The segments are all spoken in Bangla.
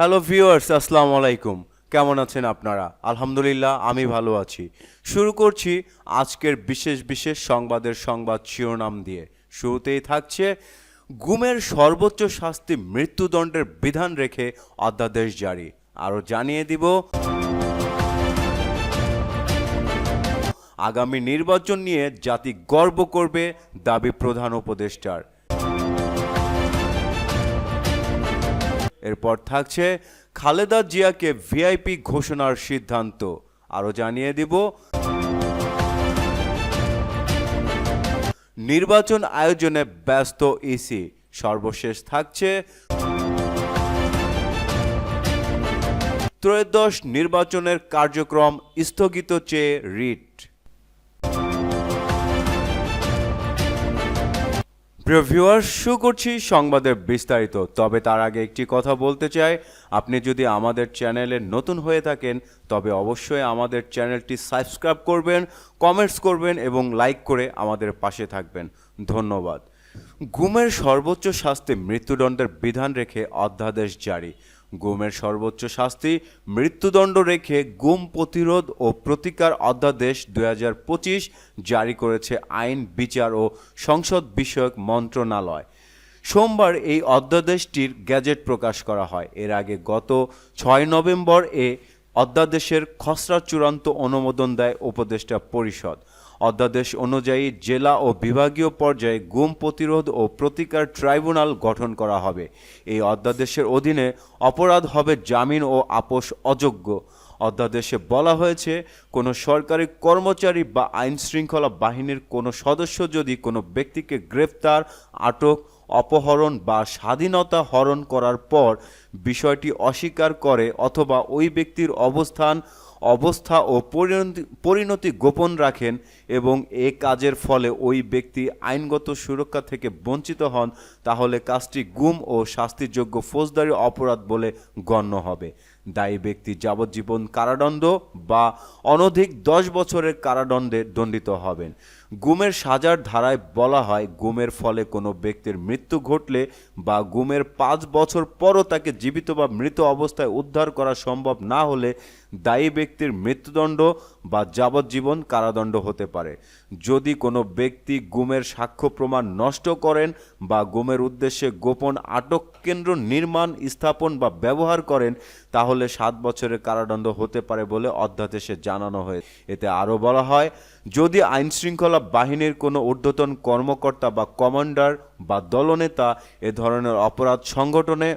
হ্যালো ভিউয়ার্স আসসালামু আলাইকুম। কেমন আছেন আপনারা? আলহামদুলিল্লাহ, আমি ভালো আছি। শুরু করছি আজকের বিশেষ বিশেষ সংবাদের সংবাদ শিরোনাম দিয়ে। শুরুতেই থাকছে, গুমের সর্বোচ্চ শাস্তি মৃত্যুদণ্ডের বিধান রেখে অধ্যাদেশ জারি। আরও জানিয়ে দিব, আগামী নির্বাচন নিয়ে জাতি গর্ব করবে দাবি প্রধান উপদেষ্টার। এরপর থাকছে খালেদা জিয়াকে ভিআইপি ঘোষণার সিদ্ধান্ত। আরও জানিয়ে দিব। নির্বাচন আয়োজনে ব্যস্ত ইসি। সর্বশেষ থাকছে ত্রয়োদশ নির্বাচনের কার্যক্রম স্থগিত চেয়ে রিট। প্রিয় ভিউয়ার শুরু করছি সংবাদের বিস্তারিত। তবে তার আগে একটি কথা বলতে চাই। আপনি যদি আমাদের চ্যানেলে নতুন হয়ে থাকেন, তবে অবশ্যই আমাদের চ্যানেলটি সাবস্ক্রাইব করবেন কমেন্টস করবেন এবং লাইক করে আমাদের পাশে থাকবেন। ধন্যবাদ। ঘুমের সর্বোচ্চ শাস্তি মৃত্যুদণ্ডের বিধান রেখে অধ্যাদেশ জারি। গুমের সর্বোচ্চ শাস্তি, মৃত্যুদণ্ড রেখে গুম প্রতিরোধ ও প্রতিকার অধ্যাদেশ দুই হাজার পঁচিশ জারি করেছে আইন, বিচার ও সংসদ বিষয়ক মন্ত্রণালয়। সোমবার এই অধ্যাদেশটির গ্যাজেট প্রকাশ করা হয়। এর আগে গত ছয় নভেম্বর এ অধ্যাদেশের খসড়া চূড়ান্ত অনুমোদন দেয় উপদেষ্টা পরিষদ। অধ্যাদেশ অনুযায়ী জেলা ও বিভাগীয় পর্যায়ে গুম প্রতিরোধ ও প্রতিকার ট্রাইব্যুনাল গঠন করা হবে। এই অধ্যাদেশের অধীনে অপরাধ হবে জামিন ও আপোষ অযোগ্য। অধ্যাদেশে বলা হয়েছে, কোনো সরকারি কর্মচারী বা আইন শৃঙ্খলা বাহিনীর কোনো সদস্য যদি কোনো ব্যক্তিকে গ্রেফতার আটক অপহরণ বা স্বাধীনতা হরণ করার পর বিষয়টি অস্বীকার করে অথবা ওই ব্যক্তির অবস্থান, অবস্থা ও পরিণতি পরিণতি গোপন রাখেন এবং এ কাজের ফলে ওই ব্যক্তি আইনগত সুরক্ষা থেকে বঞ্চিত হন, তাহলে কাজটি গুম ও শাস্তিযোগ্য ফৌজদারি অপরাধ বলে গণ্য হবে। দায়ী ব্যক্তি যাবজ্জীবন কারাদণ্ড বা অনধিক দশ বছরের কারাদণ্ডে দণ্ডিত হবেন। গুমের সাজার ধারায় বলা হয়, গুমের ফলে কোনো ব্যক্তির মৃত্যু ঘটলে বা গুমের পাঁচ বছর পরও তাকে জীবিত বা মৃত অবস্থায় উদ্ধার করা সম্ভব না হলে দায়ী ব্যক্তির মৃত্যুদণ্ড বা যাবজ্জীবন কারাদণ্ড হতে পারে। যদি কোনো ব্যক্তি গুমের সাক্ষ্য প্রমাণ নষ্ট করেন বা গুমের উদ্দেশ্যে গোপন আটক কেন্দ্র নির্মাণ, স্থাপন বা ব্যবহার করেন, তাহলে সাত বছরের কারাদণ্ড হতে পারে বলে অধ্যাদেশে জানানো হয় এতে আরও বলা হয় যদি আইনশৃঙ্খলা বাহিনীর কোনো ঊর্ধ্বতন কর্মকর্তা বা কমান্ডার বা দলনেতা এ ধরনের অপরাধ সংগঠনে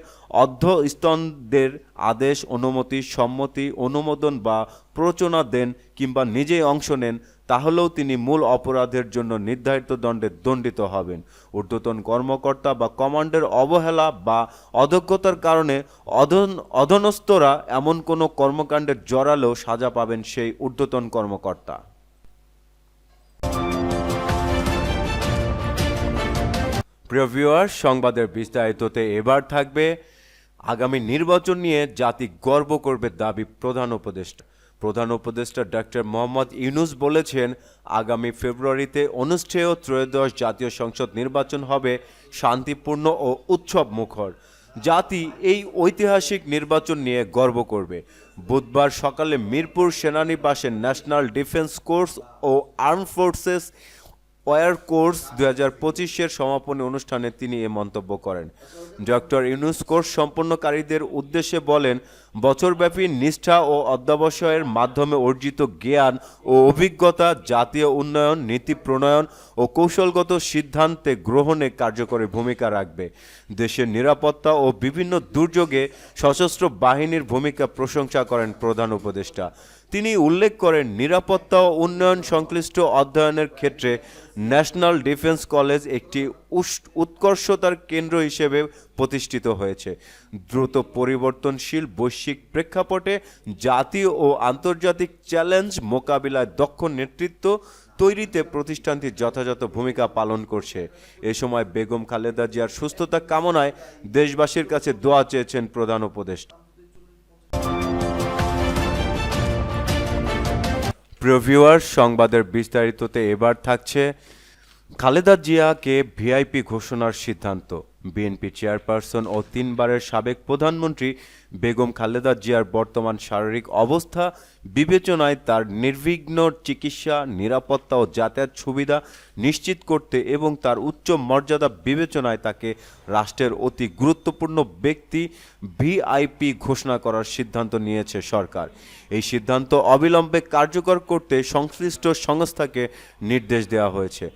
অধ্যস্তনদের আদেশ, অনুমতি, সম্মতি, অনুমোদন বা প্ররোচনা দেন কিংবা নিজেই অংশ নেন, তাহলেও তিনি মূল অপরাধের জন্য নির্ধারিত দণ্ডে দণ্ডিত হবেন। ঊর্ধ্বতন কর্মকর্তা বা কমান্ডের অবহেলা বা অদক্ষতার কারণে অধন, অধনস্থরা এমন কোনো কর্মকাণ্ডে জড়ালেও সাজা পাবেন সেই ঊর্ধ্বতন কর্মকর্তা। প্রিয় ভিউয়ার সংবাদের বিস্তারিততে এবার থাকবে আগামী নির্বাচন নিয়ে জাতি গর্ব করবে দাবি প্রধান উপদেষ্টা। প্রধান উপদেষ্টা ডক্টর মোহাম্মদ ইউনুস বলেছেন, আগামী ফেব্রুয়ারিতে অনুষ্ঠেয় ত্রয়োদশ জাতীয় সংসদ নির্বাচন হবে শান্তিপূর্ণ ও উৎসব মুখর। জাতি এই ঐতিহাসিক নির্বাচন নিয়ে গর্ব করবে। বুধবার সকালে মিরপুর সেনানিবাসে ন্যাশনাল ডিফেন্স কোর্স ও আর্ম ফোর্সেস ওয়ার কোর্স দু হাজার পঁচিশের সমাপনী অনুষ্ঠানে তিনি এ মন্তব্য করেন। ডক্টর ইউনুস কোর্স সম্পন্নকারীদের উদ্দেশ্যে বলেন, বছরব্যাপী নিষ্ঠা ও অধ্যাবসায়ের মাধ্যমে অর্জিত জ্ঞান ও অভিজ্ঞতা, জাতীয় উন্নয়ন, নীতি প্রণয়ন ও কৌশলগত সিদ্ধান্তে গ্রহণে কার্যকরী ভূমিকা রাখবে। দেশের নিরাপত্তা ও বিভিন্ন দুর্যোগে সশস্ত্র বাহিনীর ভূমিকা প্রশংসা করেন প্রধান উপদেষ্টা। তিনি উল্লেখ করেন, নিরাপত্তা ও উন্নয়ন সংশ্লিষ্ট অধ্যয়নের ক্ষেত্রে ন্যাশনাল ডিফেন্স কলেজ একটি উৎকর্ষতার কেন্দ্র হিসেবে প্রতিষ্ঠিত হয়েছে। দ্রুত পরিবর্তনশীল বৈশ্বিক প্রেক্ষাপটে জাতীয় ও আন্তর্জাতিক চ্যালেঞ্জ মোকাবিলায় দক্ষ নেতৃত্ব তৈরিতে প্রতিষ্ঠানটি যথাযথ ভূমিকা পালন করছে। এ সময় বেগম খালেদা জিয়ার সুস্থতা কামনায় দেশবাসীর কাছে দোয়া চেয়েছেন প্রধান উপদেষ্টা। প্রিয় সংবাদের বিস্তারিততে এবার থাকছে খালেদা জিয়াকে ভিআইপি ঘোষণার সিদ্ধান্ত। বিএনপি চেয়ারপারসন ও তিনবারের সাবেক প্রধানমন্ত্রী বেগম খালেদা জিয়ার বর্তমান শারীরিক অবস্থা, বিবেচনায় তার নির্বিঘ্ন চিকিৎসা, নিরাপত্তা ও যাতায়াত সুবিধা নিশ্চিত করতে এবং তার উচ্চ মর্যাদা বিবেচনায় তাকে রাষ্ট্রের অতি গুরুত্বপূর্ণ ব্যক্তি, ভিআইপি ঘোষণা করার সিদ্ধান্ত নিয়েছে সরকার। এই সিদ্ধান্ত অবিলম্বে কার্যকর করতে সংশ্লিষ্ট সংস্থাকে নির্দেশ দেওয়া হয়েছে।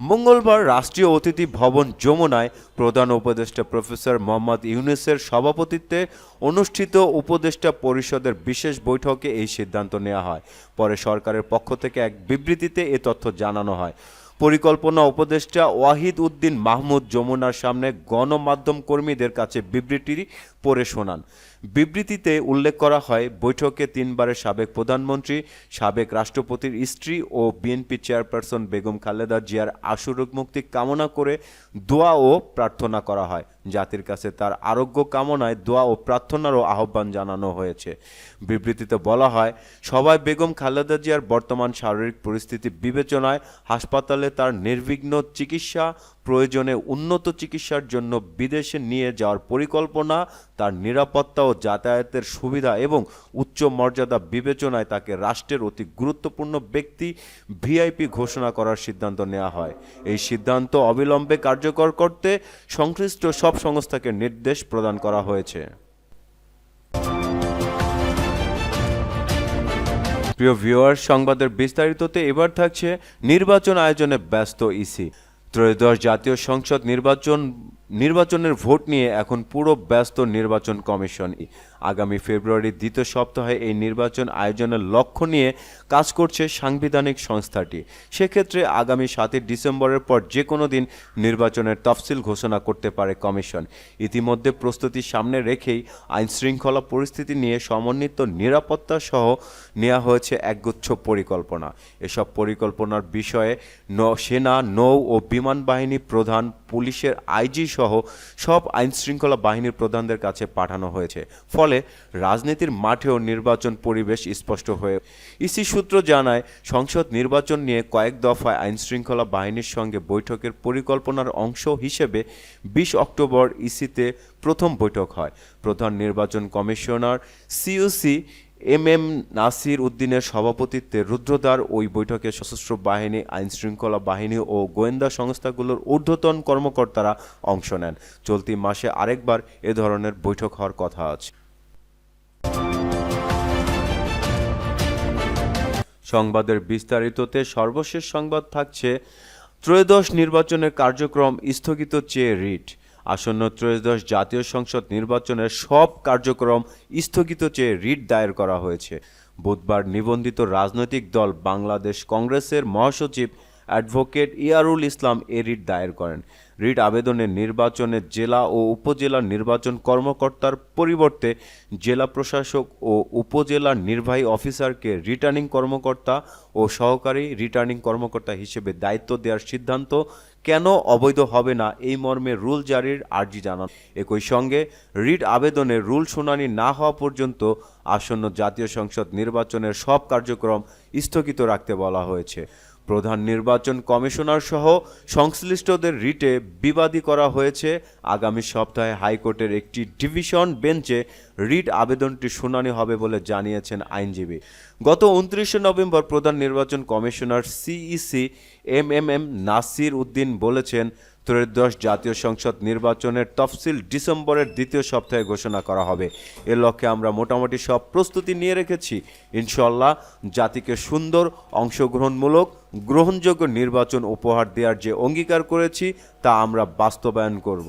মঙ্গলবার রাষ্ট্রীয় অতিথি ভবন যমুনায় প্রধান উপদেষ্টা প্রফেসর মোহাম্মদ ইউনুসের সভাপতিত্বে অনুষ্ঠিত উপদেষ্টা পরিষদের বিশেষ বৈঠকে এই সিদ্ধান্ত নেওয়া হয়। পরে সরকারের পক্ষ থেকে এক বিবৃতিতে এ তথ্য জানানো হয়। পরিকল্পনা উপদেষ্টা ওয়াহিদ উদ্দিন মাহমুদ যমুনার সামনে গণমাধ্যম কর্মীদের কাছে বিবৃতি পড়ে শোনান। বিবৃতিতে উল্লেখ করা হয়, বৈঠকে তিনবারের সাবেক প্রধানমন্ত্রী, সাবেক রাষ্ট্রপতির স্ত্রী ও বিএনপি চেয়ারপারসন বেগম খালেদা জিয়ার আশুরোগ মুক্তি কামনা করে দোয়া ও প্রার্থনা করা হয়। জাতির কাছে তার আরোগ্য কামনায় দোয়া ও প্রার্থনারও আহ্বান জানানো হয়েছে। বিবৃতিতে বলা হয় সবাই বেগম খালেদা জিয়ার বর্তমান শারীরিক পরিস্থিতি বিবেচনায় হাসপাতালে তার নির্বিঘ্ন চিকিৎসা, প্রয়োজনে উন্নত চিকিৎসার জন্য বিদেশে নিয়ে যাওয়ার পরিকল্পনা তার নিরাপত্তা ও যাতায়াতের সুবিধা এবং উচ্চ মর্যাদা বিবেচনায় তাকে রাষ্ট্রের অতি গুরুত্বপূর্ণ ব্যক্তি ভিআইপি ঘোষণা করার সিদ্ধান্ত নেওয়া হয়। এই সিদ্ধান্ত অবিলম্বে কার্যকর করতে সংশ্লিষ্ট সব সংস্থাকে নির্দেশ প্রদান করা হয়েছে। প্রিয় ভিউয়ার সংবাদের বিস্তারিততে এবার থাকছে নির্বাচন আয়োজনে ব্যস্ত ইসি। ত্রয়োদশ জাতীয় সংসদ নির্বাচন নির্বাচনের ভোট নিয়ে এখন পুরো ব্যস্ত নির্বাচন কমিশন আগামী ফেব্রুয়ারির দ্বিতীয় সপ্তাহে এই নির্বাচন আয়োজনের লক্ষ্য নিয়ে কাজ করছে সাংবিধানিক সংস্থাটি। সেক্ষেত্রে আগামী সাতই ডিসেম্বরের পর যে কোনো দিন নির্বাচনের তফসিল ঘোষণা করতে পারে কমিশন। ইতিমধ্যে প্রস্তুতি সামনে রেখেই আইন শৃঙ্খলা পরিস্থিতি নিয়ে সমন্বিত নিরাপত্তা সহ নেওয়া হয়েছে একগুচ্ছ পরিকল্পনা। এসব পরিকল্পনার বিষয়ে সেনা, নৌ ও বিমান বাহিনী প্রধান, পুলিশের আইজি সহ সব আইন শৃঙ্খলা বাহিনীর প্রধানদের কাছে পাঠানো হয়েছে। ফলে রাজনীতির মাঠেও নির্বাচন পরিবেশ স্পষ্ট হয়ে ইসি সূত্র জানায়, সংসদ নির্বাচন নিয়ে কয়েক দফায় আইন শৃঙ্খলা বাহিনীর সঙ্গে বৈঠকের পরিকল্পনার অংশ হিসেবে বিশ অক্টোবর ইসিতে প্রথম বৈঠক হয়। প্রধান নির্বাচন commissioner CEC M M Nasir উদ্দিনের সভাপতিত্বে রুদ্রদ্বার ওই বৈঠকে সশস্ত্র বাহিনী, আইনশৃঙ্খলা বাহিনী ও গোয়েন্দা সংস্থাগুলোর ঊর্ধ্বতন কর্মকর্তারা অংশ নেন। চলতি মাসে আরেকবার এ ধরনের বৈঠক হওয়ার কথা আছে। সংবাদের বিস্তারিততে সর্বশেষ সংবাদ থাকছে, ত্রয়োদশ নির্বাচনের কার্যক্রম স্থগিত চেয়ে রিট। আসন্ন ত্রয়োদশ জাতীয় সংসদ নির্বাচনের সব কার্যক্রম স্থগিত চেয়ে রিট দায়ের করা হয়েছে। বুধবার নিবন্ধিত রাজনৈতিক দল বাংলাদেশ কংগ্রেসের মহাসচিব অ্যাডভোকেট ইয়ারুল ইসলাম এ রিট দায়ের করেন। রিট আবেদনে নির্বাচনে জেলা ও উপজেলা নির্বাচন কর্মকর্তার পরিবর্তে জেলা প্রশাসক ও উপজেলা নির্বাহী অফিসারকে রিটার্নিং কর্মকর্তা ও সহকারী রিটার্নিং কর্মকর্তা হিসেবে দায়িত্ব দেওয়ার সিদ্ধান্ত কেন অবৈধ হবে না এই মর্মে রুল জারির আর্জি জানান। একই সঙ্গে রিট আবেদনে রুল শুনানি না হওয়া পর্যন্ত আসন্ন জাতীয় সংসদ নির্বাচনের সব কার্যক্রম স্থগিত রাখতে বলা হয়েছে। প্রধান নির্বাচন কমিশনার সহ সংশ্লিষ্টদের রিটে বিবাদী করা হয়েছে। আগামী সপ্তাহে হাইকোর্টের একটি ডিভিশন বেঞ্চে রিট আবেদনটি শুনানি হবে বলে জানিয়েছেন আইনজীবী। গত উনত্রিশে নভেম্বর প্রধান নির্বাচন commissioner CEC M M M Nasir Uddin বলেছেন ত্রয়োদশ জাতীয় সংসদ নির্বাচনের তফসিল ডিসেম্বরের দ্বিতীয় সপ্তাহে ঘোষণা করা হবে। এ লক্ষ্যে আমরা মোটামুটি সব প্রস্তুতি নিয়ে রেখেছি। ইনশাল্লাহ জাতিকে সুন্দর, অংশগ্রহণমূলক, গ্রহণযোগ্য নির্বাচন উপহার দেওয়ার যে অঙ্গীকার করেছি, তা আমরা বাস্তবায়ন করব।